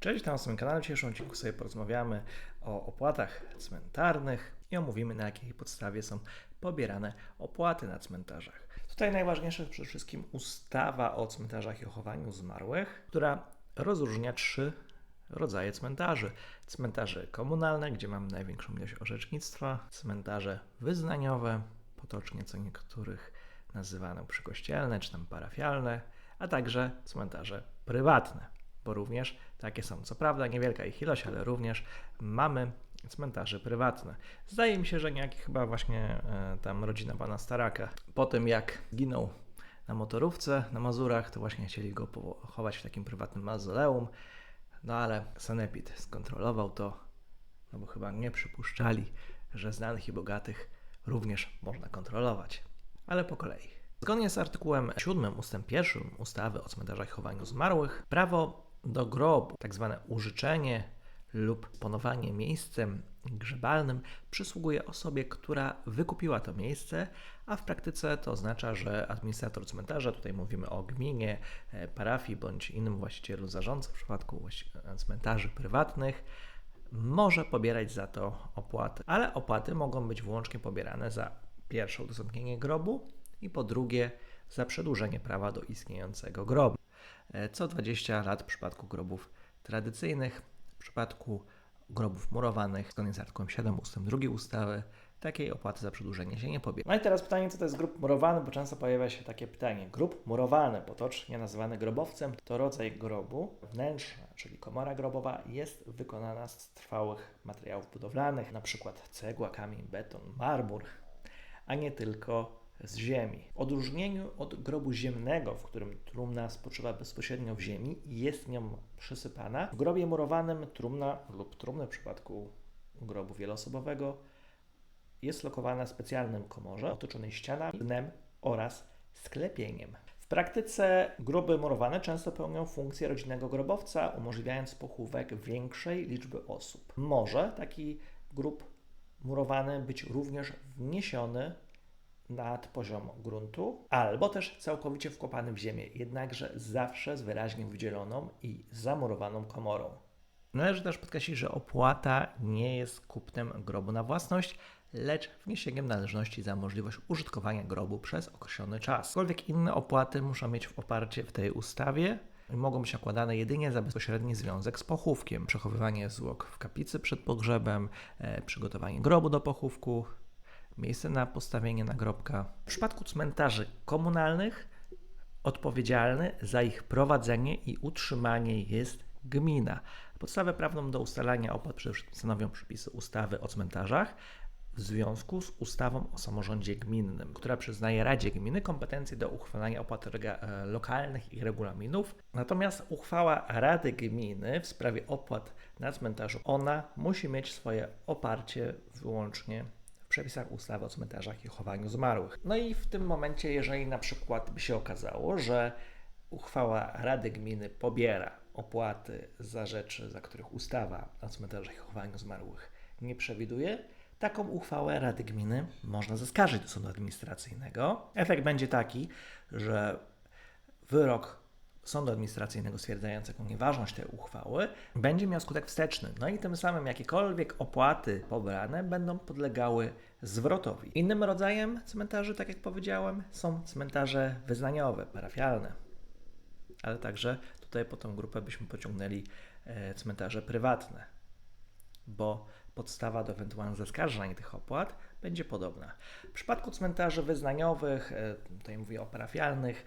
Cześć, na naszym kanale. W dzisiejszym odcinku sobie porozmawiamy o opłatach cmentarnych i omówimy na jakiej podstawie są pobierane opłaty na cmentarzach. Tutaj najważniejsze przede wszystkim ustawa o cmentarzach i o chowaniu zmarłych, która rozróżnia trzy rodzaje cmentarzy. Cmentarze komunalne, gdzie mamy największą ilość orzecznictwa, cmentarze wyznaniowe, potocznie co niektórych nazywane przykościelne czy tam parafialne, a także cmentarze prywatne bo również takie są. Co prawda niewielka ich ilość, ale również mamy cmentarze prywatne. Zdaje mi się, że niejaki chyba właśnie e, tam rodzina pana Staraka po tym jak ginął na motorówce na Mazurach, to właśnie chcieli go pochować w takim prywatnym mauzoleum, no ale Sanepid skontrolował to, no bo chyba nie przypuszczali, że znanych i bogatych również można kontrolować. Ale po kolei. Zgodnie z artykułem 7 ustęp 1 ustawy o cmentarzach i chowaniu zmarłych, prawo do grobu, tak zwane użyczenie lub ponowanie miejscem grzebalnym przysługuje osobie, która wykupiła to miejsce, a w praktyce to oznacza, że administrator cmentarza, tutaj mówimy o gminie, e, parafii bądź innym właścicielu zarządcy w przypadku e, cmentarzy prywatnych, może pobierać za to opłaty, ale opłaty mogą być wyłącznie pobierane za pierwsze udostępnienie grobu i po drugie za przedłużenie prawa do istniejącego grobu. E, co 20 lat w przypadku grobów tradycyjnych. W przypadku grobów murowanych, zgodnie z artykułem 7 ust. 2 ustawy, takiej opłaty za przedłużenie się nie pobiera. No i teraz pytanie, co to jest grób murowany, bo często pojawia się takie pytanie. Grób murowany, potocznie nazywany grobowcem, to rodzaj grobu. Wnętrze, czyli komora grobowa, jest wykonana z trwałych materiałów budowlanych, np. cegła, kamień, beton, marmur, a nie tylko z ziemi. W odróżnieniu od grobu ziemnego, w którym trumna spoczywa bezpośrednio w ziemi i jest nią przysypana, w grobie murowanym trumna lub trumny w przypadku grobu wieloosobowego jest lokowana w specjalnym komorze otoczonej ścianami, dnem oraz sklepieniem. W praktyce groby murowane często pełnią funkcję rodzinnego grobowca, umożliwiając pochówek większej liczby osób. Może taki grób murowany być również wniesiony nad poziom gruntu, albo też całkowicie wkopany w ziemię, jednakże zawsze z wyraźnie wydzieloną i zamurowaną komorą. Należy też podkreślić, że opłata nie jest kupnem grobu na własność, lecz wniesieniem należności za możliwość użytkowania grobu przez określony czas. Aczkolwiek inne opłaty muszą mieć w oparcie w tej ustawie i mogą być nakładane jedynie za bezpośredni związek z pochówkiem. Przechowywanie zwłok w kaplicy przed pogrzebem, e, przygotowanie grobu do pochówku, miejsce na postawienie nagrobka. W przypadku cmentarzy komunalnych odpowiedzialny za ich prowadzenie i utrzymanie jest gmina. Podstawę prawną do ustalania opłat stanowią przepisy ustawy o cmentarzach w związku z ustawą o samorządzie gminnym, która przyznaje Radzie Gminy kompetencje do uchwalania opłat e, lokalnych i regulaminów. Natomiast uchwała Rady Gminy w sprawie opłat na cmentarzu, ona musi mieć swoje oparcie wyłącznie przepisach ustawy o cmentarzach i chowaniu zmarłych. No i w tym momencie, jeżeli na przykład by się okazało, że uchwała Rady Gminy pobiera opłaty za rzeczy, za których ustawa o cmentarzach i chowaniu zmarłych nie przewiduje, taką uchwałę Rady Gminy można zaskarżyć do sądu administracyjnego. Efekt będzie taki, że wyrok sądu administracyjnego stwierdzającego nieważność tej uchwały będzie miał skutek wsteczny. No i tym samym jakiekolwiek opłaty pobrane będą podlegały zwrotowi. Innym rodzajem cmentarzy, tak jak powiedziałem, są cmentarze wyznaniowe, parafialne. Ale także tutaj po tą grupę byśmy pociągnęli e, cmentarze prywatne, bo podstawa do ewentualnych zaskarżeń tych opłat będzie podobna. W przypadku cmentarzy wyznaniowych, e, tutaj mówię o parafialnych,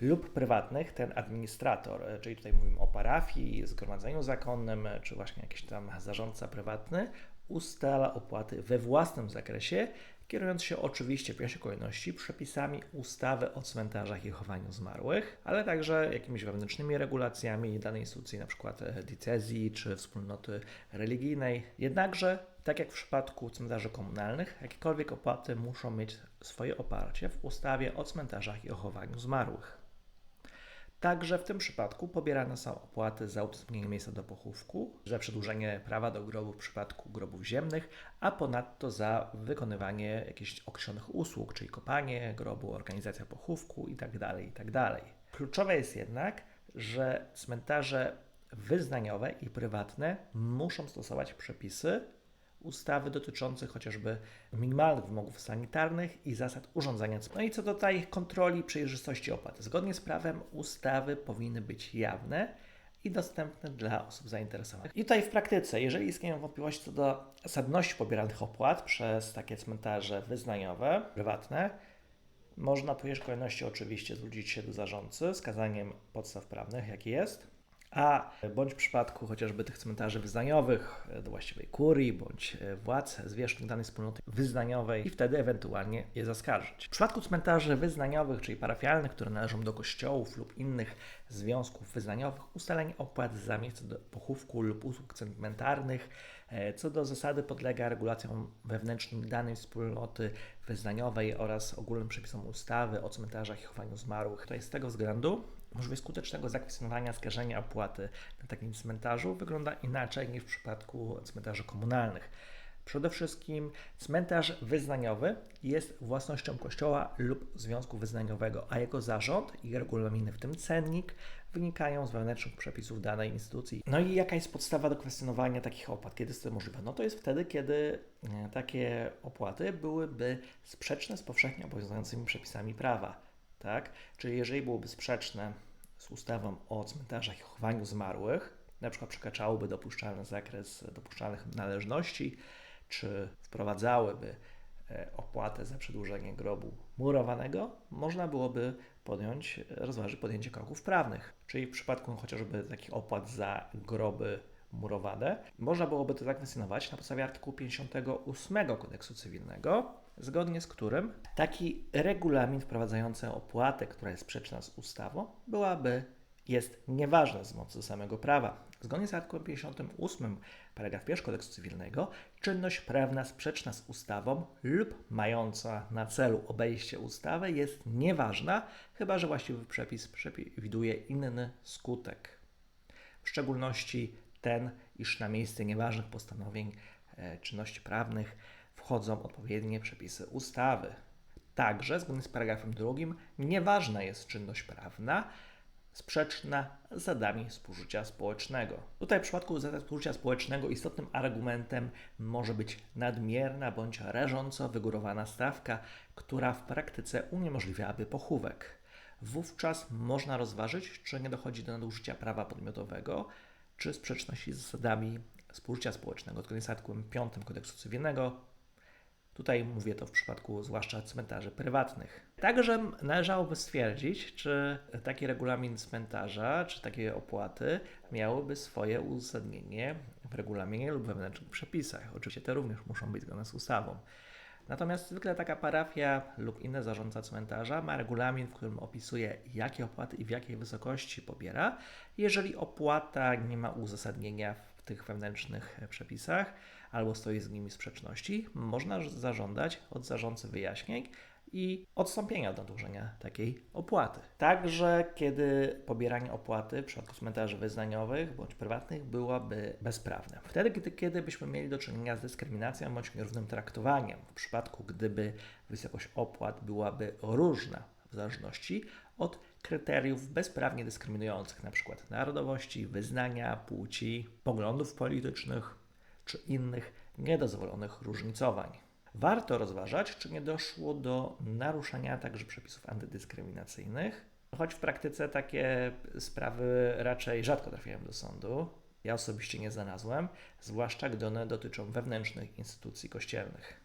lub prywatnych, ten administrator, e, czyli tutaj mówimy o parafii, zgromadzeniu zakonnym, e, czy właśnie jakiś tam zarządca prywatny, ustala opłaty we własnym zakresie, kierując się oczywiście w pierwszej kolejności przepisami ustawy o cmentarzach i chowaniu zmarłych, ale także jakimiś wewnętrznymi regulacjami danej instytucji, np. E, diecezji czy wspólnoty religijnej. Jednakże, tak jak w przypadku cmentarzy komunalnych, jakiekolwiek opłaty muszą mieć swoje oparcie w ustawie o cmentarzach i o chowaniu zmarłych. Także w tym przypadku pobierane są opłaty za udostępnienie miejsca do pochówku, za przedłużenie prawa do grobu w przypadku grobów ziemnych, a ponadto za wykonywanie jakichś określonych usług, czyli kopanie grobu, organizacja pochówku itd. Tak itd. Tak Kluczowe jest jednak, że cmentarze wyznaniowe i prywatne muszą stosować przepisy ustawy dotyczące chociażby minimalnych wymogów sanitarnych i zasad urządzania. No i co do tej kontroli przejrzystości opłat. Zgodnie z prawem ustawy powinny być jawne i dostępne dla osób zainteresowanych. I tutaj w praktyce, jeżeli istnieją wątpliwości co do zasadności pobieranych opłat przez takie cmentarze wyznaniowe, prywatne, można w pierwszej kolejności oczywiście zwrócić się do zarządcy z kazaniem podstaw prawnych, jaki jest, a bądź w przypadku chociażby tych cmentarzy wyznaniowych do właściwej kurii, bądź władz zwierzchnych danej wspólnoty wyznaniowej i wtedy ewentualnie je zaskarżyć. W przypadku cmentarzy wyznaniowych, czyli parafialnych, które należą do kościołów lub innych związków wyznaniowych, ustalenie opłat za miejsce do pochówku lub usług cmentarnych co do zasady podlega regulacjom wewnętrznym danej wspólnoty wyznaniowej oraz ogólnym przepisom ustawy o cmentarzach i chowaniu zmarłych. To jest z tego względu możliwość skutecznego zakwestionowania skażenia opłaty na takim cmentarzu wygląda inaczej niż w przypadku cmentarzy komunalnych. Przede wszystkim cmentarz wyznaniowy jest własnością kościoła lub związku wyznaniowego, a jego zarząd i regulaminy, w tym cennik, wynikają z wewnętrznych przepisów danej instytucji. No i jaka jest podstawa do kwestionowania takich opłat? Kiedy jest to możliwe? No to jest wtedy, kiedy e, takie opłaty byłyby sprzeczne z powszechnie obowiązującymi przepisami prawa. Tak? Czyli jeżeli byłoby sprzeczne z ustawą o cmentarzach i chowaniu zmarłych, na przykład przekraczałoby dopuszczalny zakres dopuszczalnych należności, czy wprowadzałyby opłatę za przedłużenie grobu murowanego, można byłoby podjąć, rozważyć podjęcie kroków prawnych. Czyli w przypadku chociażby takich opłat za groby murowane, można byłoby to zakwestionować na podstawie artykułu 58 kodeksu cywilnego, zgodnie z którym taki regulamin wprowadzający opłatę, która jest sprzeczna z ustawą, byłaby jest nieważna z mocy samego prawa. Zgodnie z artykułem 58 paragraf 1 kodeksu cywilnego, czynność prawna sprzeczna z ustawą lub mająca na celu obejście ustawy jest nieważna, chyba że właściwy przepis przewiduje inny skutek. W szczególności ten, iż na miejsce nieważnych postanowień e, czynności prawnych wchodzą odpowiednie przepisy ustawy. Także, zgodnie z paragrafem drugim, nieważna jest czynność prawna, sprzeczna z zasadami współżycia społecznego. Tutaj w przypadku zasad współżycia społecznego istotnym argumentem może być nadmierna bądź rażąco wygórowana stawka, która w praktyce uniemożliwiałaby pochówek. Wówczas można rozważyć, czy nie dochodzi do nadużycia prawa podmiotowego, czy sprzeczności z zasadami współżycia społecznego, zgodnie z artykułem 5 kodeksu cywilnego, Tutaj mówię to w przypadku zwłaszcza cmentarzy prywatnych. Także należałoby stwierdzić, czy taki regulamin cmentarza, czy takie opłaty miałyby swoje uzasadnienie w regulaminie lub wewnętrznych przepisach. Oczywiście te również muszą być zgodne z ustawą. Natomiast zwykle taka parafia lub inny zarządca cmentarza ma regulamin, w którym opisuje, jakie opłaty i w jakiej wysokości pobiera. Jeżeli opłata nie ma uzasadnienia w tych wewnętrznych przepisach, albo stoi z nimi sprzeczności, można zażądać od zarządcy wyjaśnień i odstąpienia od nadużenia takiej opłaty. Także kiedy pobieranie opłaty w przypadku cmentarzy wyznaniowych bądź prywatnych byłoby bezprawne. Wtedy, kiedy, kiedy byśmy mieli do czynienia z dyskryminacją bądź nierównym traktowaniem, w przypadku gdyby wysokość opłat byłaby różna w zależności od kryteriów bezprawnie dyskryminujących, np. narodowości, wyznania, płci, poglądów politycznych, czy innych niedozwolonych różnicowań. Warto rozważać, czy nie doszło do naruszenia także przepisów antydyskryminacyjnych, choć w praktyce takie sprawy raczej rzadko trafiają do sądu. Ja osobiście nie znalazłem, zwłaszcza gdy one dotyczą wewnętrznych instytucji kościelnych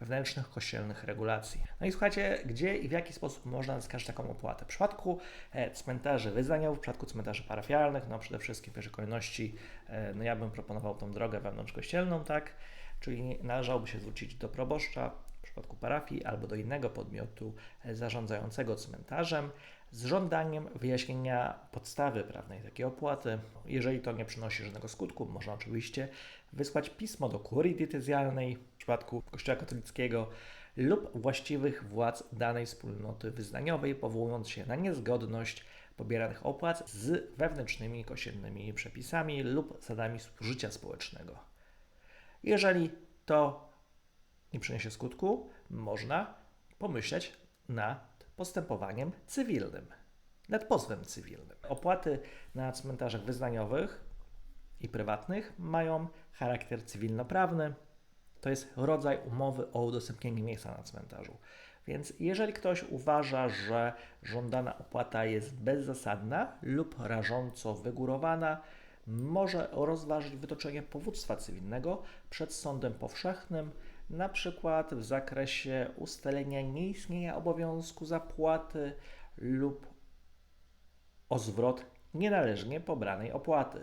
wewnętrznych kościelnych regulacji. No i słuchajcie, gdzie i w jaki sposób można zaskarżyć taką opłatę? W przypadku e, cmentarzy wyznaniowych, w przypadku cmentarzy parafialnych, no przede wszystkim w pierwszej kolejności, e, no ja bym proponował tą drogę wewnątrzkościelną, tak? Czyli należałoby się zwrócić do proboszcza w przypadku parafii albo do innego podmiotu e, zarządzającego cmentarzem z żądaniem wyjaśnienia podstawy prawnej takiej opłaty. Jeżeli to nie przynosi żadnego skutku, można oczywiście wysłać pismo do kurii diecezjalnej w przypadku Kościoła katolickiego lub właściwych władz danej wspólnoty wyznaniowej, powołując się na niezgodność pobieranych opłat z wewnętrznymi kościelnymi przepisami lub zasadami życia społecznego. Jeżeli to nie przyniesie skutku, można pomyśleć nad postępowaniem cywilnym. nad pozwem cywilnym. Opłaty na cmentarzach wyznaniowych i prywatnych mają charakter cywilnoprawny. To jest rodzaj umowy o udostępnienie miejsca na cmentarzu. Więc jeżeli ktoś uważa, że żądana opłata jest bezzasadna lub rażąco wygórowana, może rozważyć wytoczenie powództwa cywilnego przed sądem powszechnym, na przykład w zakresie ustalenia nieistnienia obowiązku zapłaty lub o zwrot nienależnie pobranej opłaty.